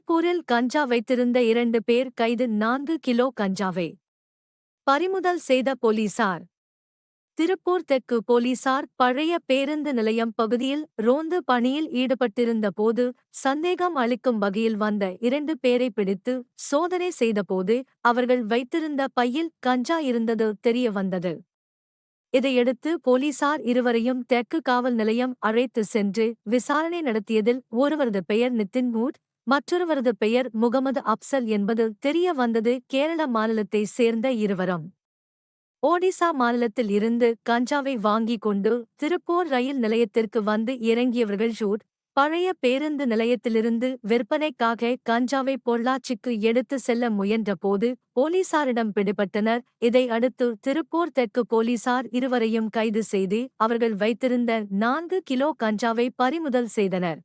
திருப்பூரில் கஞ்சா வைத்திருந்த இரண்டு பேர் கைது நான்கு கிலோ கஞ்சாவை. பறிமுதல் செய்த போலீசார். திருப்பூர் தெற்கு போலீசார் பழைய பேருந்து நிலையம் பகுதியில் ரோந்து பணியில் ஈடுபட்டிருந்த போது சந்தேகம் அளிக்கும் வகையில் வந்த இரண்டு பேரை பிடித்து சோதனை செய்தபோது அவர்கள் வைத்திருந்த பையில் கஞ்சா இருந்தது தெரிய வந்தது. இதையடுத்து போலீசார் இருவரையும் தெற்கு காவல் நிலையம் அழைத்து சென்று விசாரணை நடத்தியதில் ஒருவரது பெயர் நிதின் மூட் மற்றொருவரது பெயர் முகமது அப்சல் என்பது தெரிய வந்தது கேரள மாநிலத்தைச் சேர்ந்த இருவரும். ஒடிசா மாநிலத்தில் இருந்து கஞ்சாவை வாங்கிக் கொண்டு திருப்பூர் ரயில் நிலையத்திற்கு வந்து இறங்கியவர்கள் ஷூட் பழைய பேருந்து நிலையத்திலிருந்து விற்பனைக்காக கஞ்சாவை பொள்ளாச்சிக்கு எடுத்து செல்ல முயன்றபோது போலீசாரிடம் பிடிபட்டனர். இதை அடுத்து திருப்பூர் தெற்கு போலீசார் இருவரையும் கைது செய்து அவர்கள் வைத்திருந்த நான்கு கிலோ கஞ்சாவை பறிமுதல் செய்தனர்.